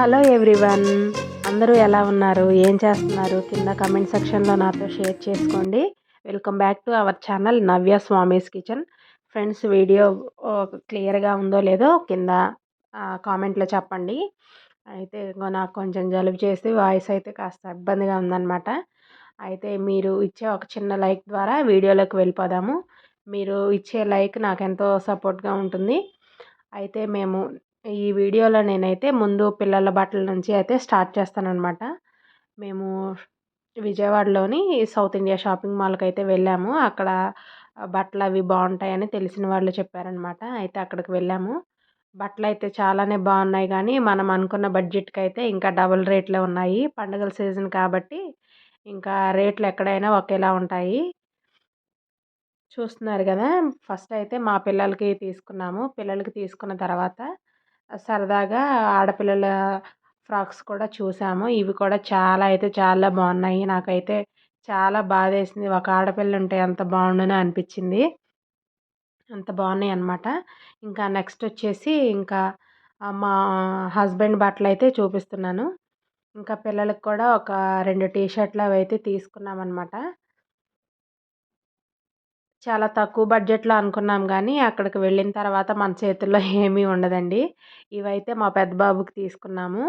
Hello everyone. అందరూ ఎలా ఉన్నారు? ఏం చేస్తున్నారు? కింద కమెంట్ సెక్షన్లో నాతో షేర్ చేసుకోండి. Welcome back to our channel Navya Swamy's kitchen friends video క్లియర్గా ఉందో లేదో కింద కామెంట్లో చెప్పండి. అయితే ఇంకో నాకు కొంచెం జలుబు చేసి వాయిస్ అయితే కాస్త ఇబ్బందిగా ఉందన్నమాట. అయితే మీరు ఇచ్చే ఒక చిన్న లైక్ ద్వారా వీడియోలోకి వెళ్ళిపోదాము. మీరు ఇచ్చే లైక్ నాకు ఎంతో సపోర్ట్గా ఉంటుంది. అయితే మేము ఈ వీడియోలో నేనైతే ముందు పిల్లల బట్టల నుంచి అయితే స్టార్ట్ చేస్తానన్నమాట. మేము విజయవాడలోని సౌత్ ఇండియా షాపింగ్ మాల్కి అయితే వెళ్ళాము. అక్కడ బట్టలు అవి బాగుంటాయని తెలిసిన వాళ్ళు చెప్పారనమాట అయితే అక్కడికి వెళ్ళాము. బట్టలు అయితే చాలానే బాగున్నాయి కానీ మనం అనుకున్న బడ్జెట్కి అయితే ఇంకా డబుల్ రేట్లే ఉన్నాయి. పండుగల సీజన్ కాబట్టి ఇంకా రేట్లు ఎక్కడైనా ఒకేలా ఉంటాయి. చూస్తున్నారు కదా! ఫస్ట్ అయితే మా పిల్లలకి తీసుకున్నాము. పిల్లలకి తీసుకున్న తర్వాత సరదాగా ఆడపిల్లల ఫ్రాక్స్ కూడా చూసాము. ఇవి కూడా చాలా అయితే చాలా బాగున్నాయి. నాకైతే చాలా బాధ వేసింది ఒక ఆడపిల్ల ఉంటే ఎంత బాగుండునో అనిపించింది. అంత బాగున్నాయి అనమాట ఇంకా నెక్స్ట్ వచ్చేసి ఇంకా మా హస్బెండ్ బట్టలు అయితే చూపిస్తున్నాను. ఇంకా పిల్లలకు కూడా ఒక రెండు టీ షర్ట్లు అవి అయితే తీసుకున్నాం అనమాట చాలా తక్కువ బడ్జెట్లో అనుకున్నాం కానీ అక్కడికి వెళ్ళిన తర్వాత మన చేతుల్లో ఏమీ ఉండదండి. ఇవైతే మా పెద్ద బాబుకి తీసుకున్నాము.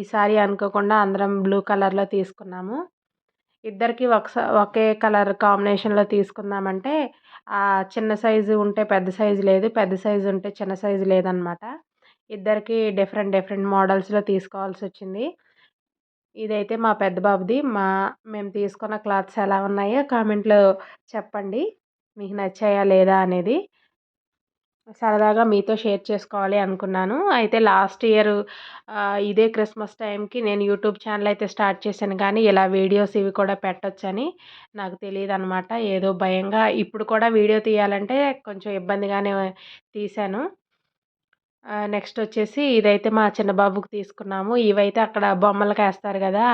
ఈసారి అనుకోకుండా అందరం బ్లూ కలర్లో తీసుకున్నాము. ఇద్దరికి ఒకసా ఒకే కలర్ కాంబినేషన్లో తీసుకుందామంటే చిన్న సైజు ఉంటే పెద్ద సైజు లేదు పెద్ద సైజు ఉంటే చిన్న సైజు లేదనమాట. ఇద్దరికి డిఫరెంట్ డిఫరెంట్ మోడల్స్లో తీసుకోవాల్సి వచ్చింది. ఇదైతే మా పెద్ద బాబుది. మా మేము తీసుకున్న క్లాత్స్ ఎలా ఉన్నాయో కామెంట్లో చెప్పండి. మీకు నచ్చాయా లేదా అనేది సరదాగా మీతో షేర్ చేసుకోవాలి అనుకున్నాను. అయితే లాస్ట్ ఇయర్ ఇదే క్రిస్మస్ టైంకి నేను యూట్యూబ్ ఛానల్ అయితే స్టార్ట్ చేశాను. కానీ ఇలా వీడియోస్ ఇవి కూడా పెట్టొచ్చని నాకు తెలియదు అనమాట ఏదో భయంగా ఇప్పుడు కూడా వీడియో తీయాలంటే కొంచెం ఇబ్బందిగానే తీశాను. నెక్స్ట్ వచ్చేసి ఇదైతే మా చిన్న బాబుకి తీసుకున్నాము. ఇవైతే అక్కడ బొమ్మలు వేస్తారు కదా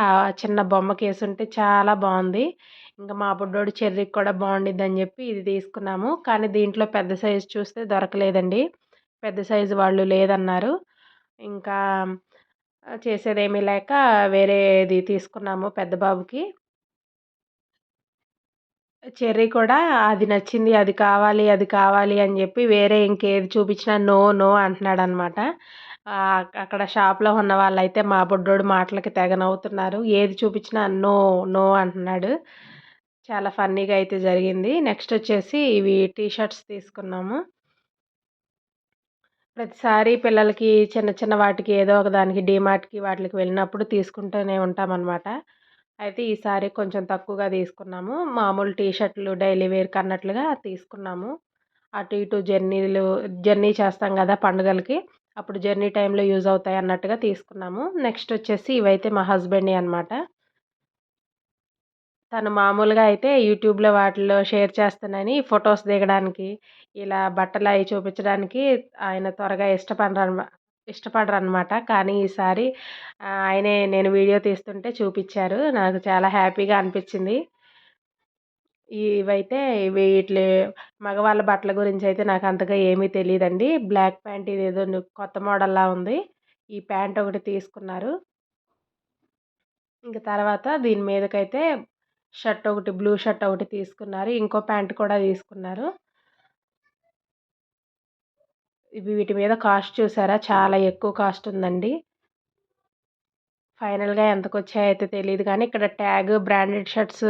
చిన్న బొమ్మకి వేసుంటే చాలా బాగుంది. ఇంకా మా బుడ్డోడు చెర్రీకి కూడా బాగుండిద్ది అని చెప్పి ఇది తీసుకున్నాము. కానీ దీంట్లో పెద్ద సైజు చూస్తే దొరకలేదండి. పెద్ద సైజు వాళ్ళు లేదన్నారు. ఇంకా చేసేదేమీ లేక వేరేది తీసుకున్నాము పెద్ద బాబుకి. చెర్రీ కూడా అది నచ్చింది అది కావాలి అది కావాలి అని చెప్పి వేరే ఇంకేది చూపించినా నో నో అంటున్నాడు అనమాట అక్కడ షాప్లో ఉన్న వాళ్ళైతే మా బుడ్డోడు మాటలకి తెగ నవ్వుతున్నారు ఏది చూపించినా నో నో అంటున్నాడు. చాలా ఫన్నీగా అయితే జరిగింది. నెక్స్ట్ వచ్చేసి ఇవి టీ షర్ట్స్ తీసుకున్నాము. ప్రతిసారి పిల్లలకి చిన్న చిన్న వాటికి ఏదో ఒక దానికి డీమార్ట్కి వాటికి వెళ్ళినప్పుడు తీసుకుంటూనే ఉంటామన్నమాట అయితే ఈసారి కొంచెం తక్కువగా తీసుకున్నాము. మామూలు టీ షర్ట్లు డైలీ వేర్కి అన్నట్లుగా తీసుకున్నాము. అటు ఇటు జర్నీలు జర్నీ చేస్తాం కదా పండుగలకి అప్పుడు జర్నీ టైంలో యూజ్ అవుతాయి అన్నట్టుగా తీసుకున్నాము. నెక్స్ట్ వచ్చేసి ఇవైతే మా హస్బెండ్ అనమాట తను మామూలుగా అయితే యూట్యూబ్లో వాటిలో షేర్ చేస్తానని ఫొటోస్ దిగడానికి ఇలా బట్టలు అవి చూపించడానికి ఆయన త్వరగా ఇష్టపడరు ఇష్టపడరు అనమాట కానీ ఈసారి ఆయనే నేను వీడియో తీస్తుంటే చూపించారు నాకు చాలా హ్యాపీగా అనిపించింది ఇవైతే వీటి మగవాళ్ళ బట్టల గురించి అయితే నాకు అంతగా ఏమీ తెలియదండి బ్లాక్ ప్యాంట్ ఇది ఏదో కొత్త మోడల్లా ఉంది. ఈ ప్యాంట్ ఒకటి తీసుకున్నారు. ఇంక తర్వాత దీని మీదకైతే షర్ట్ ఒకటి బ్లూ షర్ట్ ఒకటి తీసుకున్నారు. ఇంకో ప్యాంట్ కూడా తీసుకున్నారు. ఇవి వీటి మీద కాస్ట్ చూసారా? చాలా ఎక్కువ కాస్ట్ ఉందండి. ఫైనల్గా ఎంతకు వచ్చాయో అయితే తెలియదు కానీ ఇక్కడ ట్యాగ్ బ్రాండెడ్ షర్ట్స్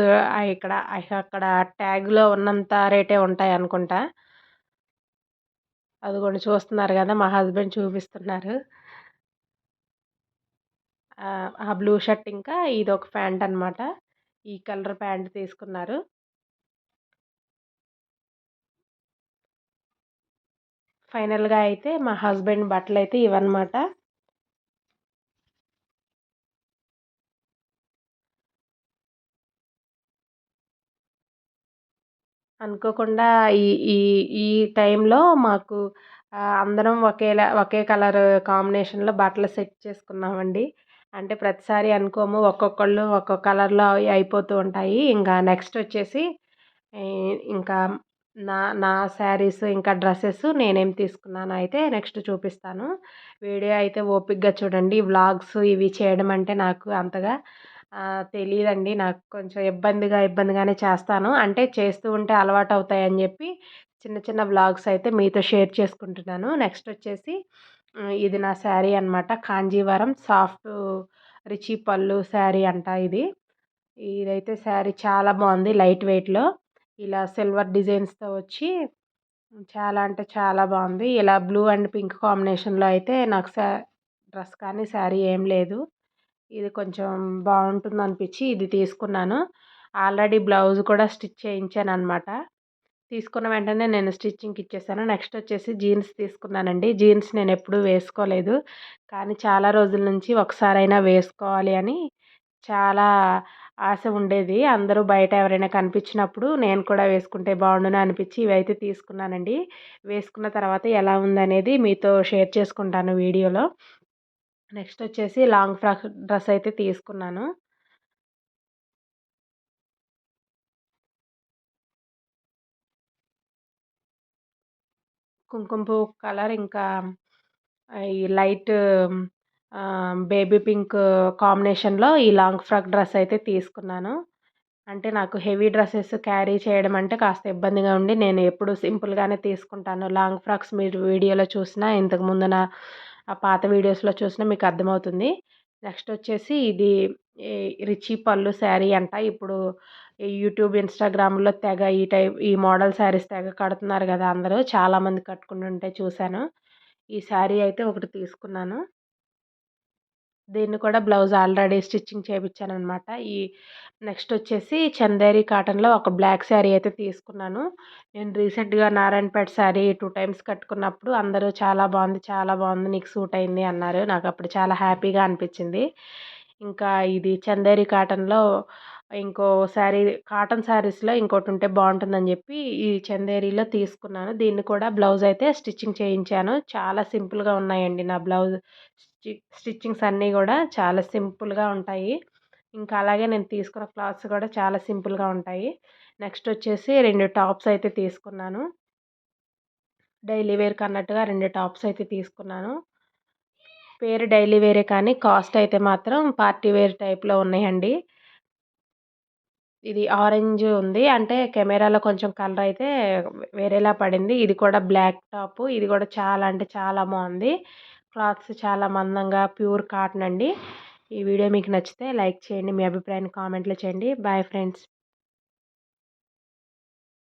ఇక్కడ అక్కడ ట్యాగ్లో ఉన్నంత రేటే ఉంటాయి అనుకుంటా. అది కొన్ని చూస్తున్నారు కదా మా హస్బెండ్ చూపిస్తున్నారు. ఆ బ్లూ షర్ట్ ఇంకా ఇది ఒక ప్యాంట్ అనమాట ఈ కలర్ ప్యాంట్ తీసుకున్నారు. ఫైనల్గా అయితే మా హస్బెండ్ బట్టలు అయితే ఇవన్నమాట అనుకోకుండా ఈ ఈ ఈ టైంలో మాకు అందరం ఒకేలా ఒకే కలర్ కాంబినేషన్లో బట్టలు సెట్ చేసుకున్నామండి. అంటే ప్రతిసారి అనుకోము ఒక్కొక్కళ్ళు ఒక్కొక్క కలర్లో అయిపోతూ ఉంటాయి. ఇంకా నెక్స్ట్ వచ్చేసి ఇంకా నా నా శారీస్ ఇంకా డ్రెస్సెస్ నేనేం తీసుకున్నానో అయితే నెక్స్ట్ చూపిస్తాను. వీడియో అయితే ఓపిక్గా చూడండి. వ్లాగ్స్ ఇవి చేయడం అంటే నాకు అంతగా తెలియదండి నాకు కొంచెం ఇబ్బందిగా ఇబ్బందిగానే చేస్తాను. అంటే చేస్తూ ఉంటే అలవాటు అవుతాయని చెప్పి చిన్న చిన్న వ్లాగ్స్ అయితే మీతో షేర్ చేసుకుంటున్నాను. నెక్స్ట్ వచ్చేసి ఇది నా శారీ అనమాట కాంజీవరం సాఫ్ట్ రిచి పళ్ళు శారీ అంట ఇది. ఇదైతే శారీ చాలా బాగుంది లైట్ వెయిట్లో. ఇలా సిల్వర్ డిజైన్స్తో వచ్చి చాలా అంటే చాలా బాగుంది. ఇలా బ్లూ అండ్ పింక్ కాంబినేషన్లో అయితే నాకు శా డ్రెస్ కానీ శారీ ఏం లేదు. ఇది కొంచెం బాగుంటుంది అనిపించి ఇది తీసుకున్నాను. ఆల్రెడీ బ్లౌజ్ కూడా స్టిచ్ చేయించాను అనమాట తీసుకున్న వెంటనే నేను స్టిచ్చింగ్కి ఇచ్చేసాను. నెక్స్ట్ వచ్చేసి జీన్స్ తీసుకున్నానండి. జీన్స్ నేను ఎప్పుడూ వేసుకోలేదు. కానీ చాలా రోజుల నుంచి ఒకసారైనా వేసుకోవాలి అని చాలా ఆశ ఉండేది. అందరూ బయట ఎవరైనా కనిపించినప్పుడు నేను కూడా వేసుకుంటే బాగుండును అనిపించి ఇవైతే తీసుకున్నానండి. వేసుకున్న తర్వాత ఎలా ఉందనేది మీతో షేర్ చేసుకుంటాను వీడియోలో. నెక్స్ట్ వచ్చేసి లాంగ్ ఫ్రాక్ డ్రెస్ అయితే తీసుకున్నాను. కుంకుమ పువ్వు కలర్ ఇంకా ఈ లైట్ బేబీ పింక్ కాంబినేషన్లో ఈ లాంగ్ ఫ్రాక్ డ్రెస్ అయితే తీసుకున్నాను. అంటే నాకు హెవీ డ్రెస్సెస్ క్యారీ చేయడం అంటే కాస్త ఇబ్బందిగా ఉండి నేను ఎప్పుడు సింపుల్గానే తీసుకుంటాను. లాంగ్ ఫ్రాక్స్ మీరు వీడియోలో చూసినా ఇంతకు ముందు నా ఆ పాత వీడియోస్లో చూసినా మీకు అర్థమవుతుంది. నెక్స్ట్ వచ్చేసి ఇది రిచి పళ్ళు శారీ అంట. ఇప్పుడు యూట్యూబ్ ఇన్స్టాగ్రామ్లో తెగ ఈ టైప్ ఈ మోడల్ శారీస్ తెగ కడుతున్నారు కదా అందరూ. చాలామంది కట్టుకుంటుంటే చూశాను. ఈ శారీ అయితే ఒకటి తీసుకున్నాను. దీన్ని కూడా బ్లౌజ్ ఆల్రెడీ స్టిచ్చింగ్ చేయించాను అనమాట ఈ నెక్స్ట్ వచ్చేసి చందేరి కాటన్లో ఒక బ్లాక్ శారీ అయితే తీసుకున్నాను. నేను రీసెంట్గా నారాయణపేట శారీ టూ టైమ్స్ కట్టుకున్నప్పుడు అందరూ చాలా బాగుంది చాలా బాగుంది నీకు సూట్ అయింది అన్నారు. నాకు అప్పుడు చాలా హ్యాపీగా అనిపించింది. ఇంకా ఇది చందేరి కాటన్లో ఇంకో శారీ కాటన్ శారీస్లో ఇంకోటి ఉంటే బాగుంటుందని చెప్పి ఈ చందేరిలో తీసుకున్నాను. దీన్ని కూడా బ్లౌజ్ అయితే స్టిచ్చింగ్ చేయించాను. చాలా సింపుల్గా ఉన్నాయండి నా బ్లౌజ్. స్టిచ్చింగ్స్ అన్నీ కూడా చాలా సింపుల్గా ఉంటాయి. ఇంకా అలాగే నేను తీసుకున్న క్లాత్స్ కూడా చాలా సింపుల్గా ఉంటాయి. నెక్స్ట్ వచ్చేసి రెండు టాప్స్ అయితే తీసుకున్నాను. డైలీ వేర్కి అన్నట్టుగా రెండు టాప్స్ అయితే తీసుకున్నాను. పేరు డైలీ వేరే కానీ కాస్ట్ అయితే మాత్రం పార్టీ వేర్ టైప్లో ఉన్నాయండి. ఇది ఆరెంజ్ ఉంది. అంటే కెమెరాలో కొంచెం కలర్ అయితే వేరేలా పడింది. ఇది కూడా బ్లాక్ టాప్. ఇది కూడా చాలా అంటే చాలా బాగుంది. క్లాత్స్ చాలా మందంగా ప్యూర్ కాటన్ అండి. ఈ వీడియో మీకు నచ్చితే లైక్ చేయండి. మీ అభిప్రాయాన్ని కామెంట్లో చేయండి. Bye friends.